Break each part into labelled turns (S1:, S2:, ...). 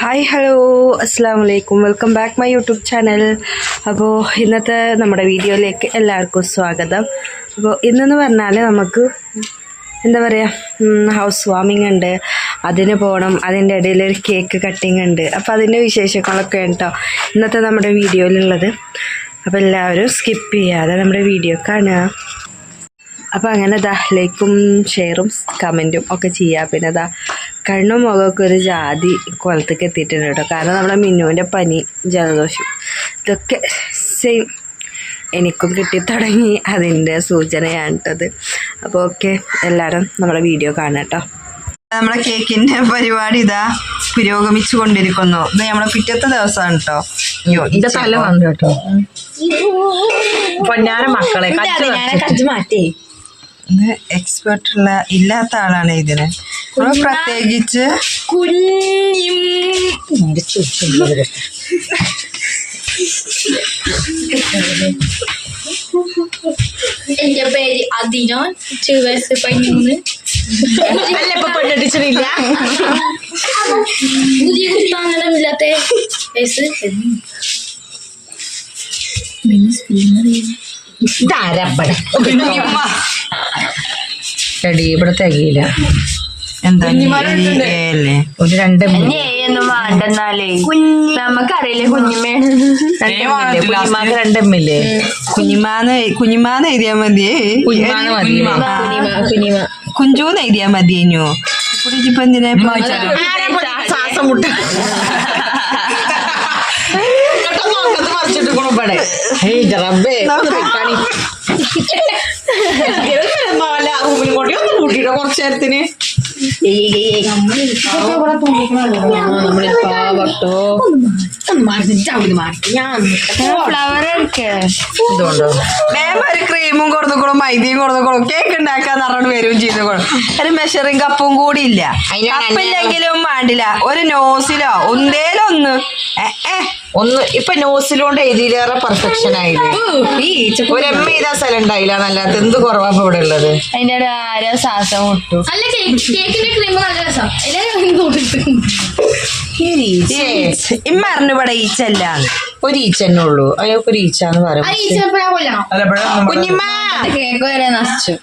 S1: Hi hello അസ്സാം വലൈക്കും welcome back my YouTube channel അപ്പോൾ ഇന്നത്തെ നമ്മുടെ വീഡിയോയിലേക്ക് എല്ലാവർക്കും സ്വാഗതം. അപ്പോൾ ഇന്നെന്ന് പറഞ്ഞാൽ നമുക്ക് എന്താ പറയുക ഹൗസ് വാമിംഗ് ഉണ്ട്. അതിന് പോകണം അതിന്റെ ഇടയിൽ ഒരു കേക്ക് കട്ടിങ് ഉണ്ട്. അപ്പോൾ അതിന്റെ വിശേഷങ്ങളൊക്കെ ഉണ്ടോ ഇന്നത്തെ നമ്മുടെ വീഡിയോയിലുള്ളത്. അപ്പോൾ എല്ലാവരും സ്കിപ്പ് ചെയ്യാതെ നമ്മുടെ വീഡിയോ കാണുക. അപ്പോൾ അങ്ങനെ ദാ ലൈക്കും ഷെയറും കമന്റും ഒക്കെ ചെയ്യുക പിന്നെ ദാ കണ്ണും മുഖമൊക്കെ ഒരു ജാതി കുളത്തേക്ക് എത്തിയിട്ടുണ്ട് കേട്ടോ. കാരണം നമ്മുടെ മിന്നുവിന്റെ പനി ജലദോഷം ഇതൊക്കെ സെയിം എനിക്കും കിട്ടിത്തുടങ്ങി അതിന്റെ സൂചനയാണ് കേട്ടത് അപ്പോൾ ഓക്കെ എല്ലാവരും നമ്മുടെ വീഡിയോ കാണാം കേട്ടോ.
S2: നമ്മുടെ കേക്കിന്റെ പരിപാടി ഇതാ പുരോഗമിച്ചു കൊണ്ടിരിക്കുന്നു. ഇത് നമ്മളെ പിറ്റത്തെ ദിവസമാണ് കേട്ടോ. അയ്യോ
S3: ഇത് തല വന്നു കേട്ടോ. പൊന്നാര മക്കളെ കജ്ജ്
S1: മാറ്റി.
S2: എക്സ്പേർട്ടുള്ള എക്സ്പെർട്ട് ഉള്ള ഇല്ലാത്ത ആളാണ് ഇതിന്. പ്രത്യേകിച്ച്?
S4: എന്റെ പേര് അദിനാൻ ടു വയസ്സ് പതിമൂന്ന്.
S3: അല്ല ഇപ്പൊ പെണ്ണെട്ടിച്ചിട്ടില്ല
S4: പുതിയ കുത്താനിടമില്ലാത്ത വയസ്സ്.
S3: ഇതാരപ്പട എടി ഇവിടെ തികയില്ല.
S2: എന്താ അല്ലേ?
S3: ഒരു രണ്ട്
S1: ഒന്നും വേണ്ടെന്നാലേ. നമുക്കറിയില്ലേ കുഞ്ഞുമേ
S3: കുഞ്ഞിമാക്ക് രണ്ട് എമ്മില്ലേ?
S2: കുഞ്ഞിമാന്ന് കുഞ്ഞിമാന്ന് എഴുതിയാ മതി.
S3: കുഞ്ഞിമാന്ന് മതി.
S2: കുഞ്ചൂന്ന് എഴുതിയാ മതി ഇഞ്ഞു. ഇപ്പൊ എന്തിനാ
S3: ശ്വാസം മുട്ട. റബ്ബേ കൂട്ടിട്ടോ കുറച്ചു നേരത്തിന്. നമ്മൾ പാവട്ടോ
S2: ഒരു ക്രീമും കൊടുത്തുകൊള്ളും മൈദയും കൊടുത്തുകൊള്ളും കേക്ക് ഉണ്ടാക്കാന്ന് പറഞ്ഞോണ്ട് വരും ചെയ്തുകൊള്ളും ഒരു മെഷറിംഗ് കപ്പും കൂടി ഇല്ല.
S3: അപ്പില്ലെങ്കിലും
S2: കപ്പില്ലെങ്കിലും വേണ്ടില്ല. ഒരു നോസിലോ ഒന്നേലോ ഒന്ന്.
S3: ഒന്ന് ഇപ്പൊ നോസിലോണ്ട് എഴുതിയിലേറെ പെർഫെക്ഷൻ ആയില്ലേ? ഒരു എം ചെയ്താ സ്ഥലം ഉണ്ടായില്ല നല്ലത്. എന്ത് കുറവാ ഇപ്പൊ ഇവിടെ ഉള്ളത്?
S1: അതിന്റെ ആരോ ശ്വാസം മുട്ടു.
S4: നല്ല കേക്ക് കേക്കിന്റെ
S2: ഈച്ചല്ല
S3: ഒരു ഈച്ച തന്നെ ഉള്ളൂ. അയാൾക്ക് ഒരു ഈച്ച എന്ന് പറയും
S1: നശിച്ചു.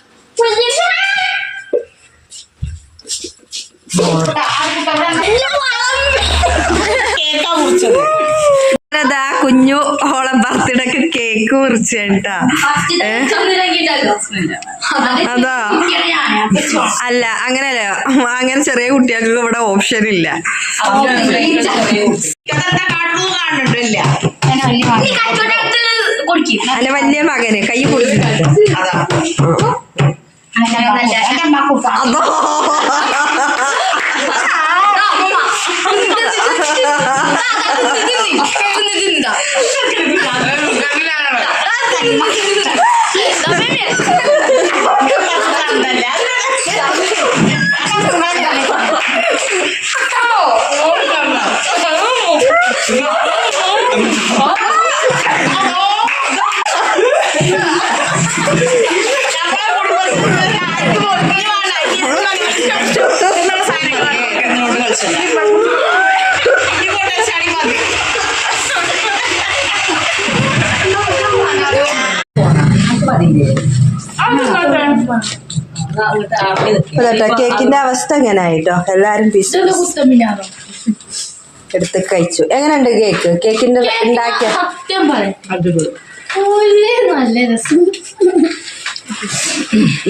S2: കുഞ്ഞു ഓളെ ബർത്ത്ഡേക്ക് കേക്ക് മുറിച്ചേട്ടാ അതാ. അല്ല അങ്ങനല്ല അങ്ങനെ ചെറിയ കുട്ടികൾക്ക് ഇവിടെ ഓപ്ഷൻ ഇല്ല. അല്ല വലിയ മകന്. കൈ കൊടുക്കില്ല അതോ. കേക്കിന്റെ അവസ്ഥ എങ്ങനെ ആയിട്ടോ എല്ലാരും പീസ് എടുത്ത് കഴിച്ചു. എങ്ങനെയുണ്ട് കേക്ക്? കേക്കിന്റെ ഉണ്ടാക്കിയ
S4: ഡേ നല്ല രസം.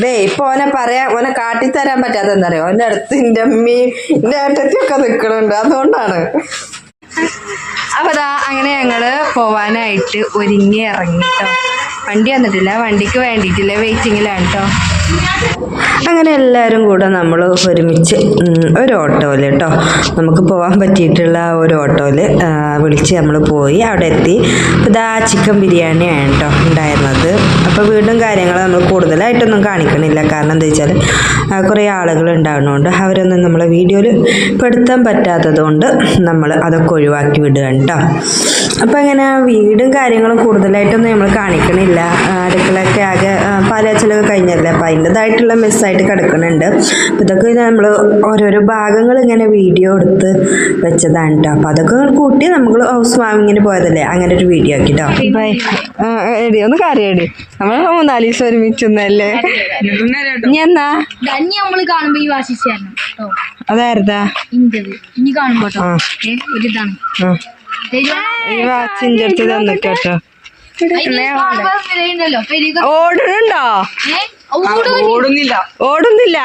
S2: ദേ ഇപ്പൊ ഓനെ പറയാ ഓനെ കാട്ടിത്തരാൻ പറ്റാത്ത എന്താ പറയാ ഓന്റെ അടുത്ത് എന്റെ അമ്മി എന്റെ ഏട്ടത്തിയൊക്കെ നിക്കണുണ്ട്. അതുകൊണ്ടാണ്. അപ്പൊ അതാ അങ്ങനെ ഞങ്ങൾ പോവാനായിട്ട് ഒരുങ്ങി ഇറങ്ങി കേട്ടോ വണ്ടി വന്നിട്ടില്ല. വണ്ടിക്ക് വേണ്ടിയിട്ടില്ല. വെയിറ്റിങ്ങിലാണ് കേട്ടോ അങ്ങനെ എല്ലാവരും കൂടെ നമ്മൾ ഒരുമിച്ച് ഒരു ഓട്ടോയിൽ കേട്ടോ നമുക്ക് പോകാൻ പറ്റിയിട്ടുള്ള ഒരു ഓട്ടോയിൽ വിളിച്ച് നമ്മൾ പോയി അവിടെ എത്തി. ഇതാ ചിക്കൻ ബിരിയാണിയാണ് കേട്ടോ ഉണ്ടായിരുന്നത്. അപ്പോൾ വീടും കാര്യങ്ങൾ നമ്മൾ കൂടുതലായിട്ടൊന്നും കാണിക്കണില്ല. കാരണം എന്താ വെച്ചാൽ കുറേ ആളുകൾ ഉണ്ടാകുന്നതുകൊണ്ട് അവരൊന്നും നമ്മളെ വീഡിയോയിൽ പെടുത്താൻ പറ്റാത്തത് കൊണ്ട് നമ്മൾ അതൊക്കെ ഒഴിവാക്കി വിടുക കേട്ടോ അപ്പോൾ അങ്ങനെ വീടും കാര്യങ്ങളും കൂടുതലായിട്ടൊന്നും നമ്മൾ കാണിക്കണില്ല. അടുക്കളൊക്കെ ആകെ പല പാലാച്ചലൊക്കെ കഴിഞ്ഞല്ലേ അപ്പോൾ അതിന്റെതായിട്ടുള്ള മെസ്സായിട്ട് കിടക്കുന്നുണ്ട്. അപ്പോൾ ഇതൊക്കെ നമ്മൾ ഓരോരോ ഭാഗങ്ങൾ ഇങ്ങനെ വീഡിയോ എടുത്ത് വെച്ചതാണ് കേട്ടോ അപ്പോൾ അതൊക്കെ കൂട്ടി നമ്മൾ ഹൗസ് വാമിങ്ങിന് പോയതല്ലേ? അങ്ങനെ ഒരു വീഡിയോ ആക്കി കേട്ടോ ബൈ എടി ഒന്ന് കറിയടി നമ്മൾ മൂന്നാൽ ദിവസം ഒരുമിച്ചൊന്നല്ലേ? ഇനി എന്നാ?
S4: നമ്മൾ കാണുമ്പോൾ കാണുമ്പോ ഈ വാശി ചേരണം കേട്ടോ
S2: അതായിരുന്നാ
S4: ഇനി കാണുമ്പോ
S2: ആ.
S4: തരുവാ?
S2: ഈ വാച്ചിന്റെ അടുത്ത് തന്നിട്ടോ ഓടുന്നുണ്ടോ?
S5: ഓടുന്നില്ല.
S2: ഓടുന്നില്ല.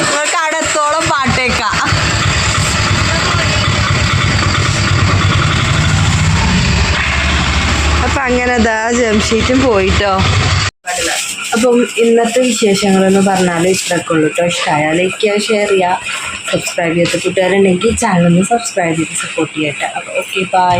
S5: നമുക്ക് അടുത്തോളം പാട്ടേക്കാം.
S2: അപ്പൊ അങ്ങനെ ദാ ജംഷീറ്റും പോയിട്ടോ. അപ്പം ഇന്നത്തെ വിശേഷങ്ങളെന്ന് പറഞ്ഞാൽ ഇത്രയൊക്കെ ഉള്ളൂ കേട്ടോ ഇഷ്ടമായാൽ ലൈക്ക് ചെയ്യുക ഷെയർ ചെയ്യുക സബ്സ്ക്രൈബ് ചെയ്ത് കൂട്ടുകാരുണ്ടെങ്കിൽ ചാനൽ ഒന്ന് സബ്സ്ക്രൈബ് ചെയ്ത് സപ്പോർട്ട് ചെയ്യട്ടെ. അപ്പോൾ ഓക്കെ ബൈ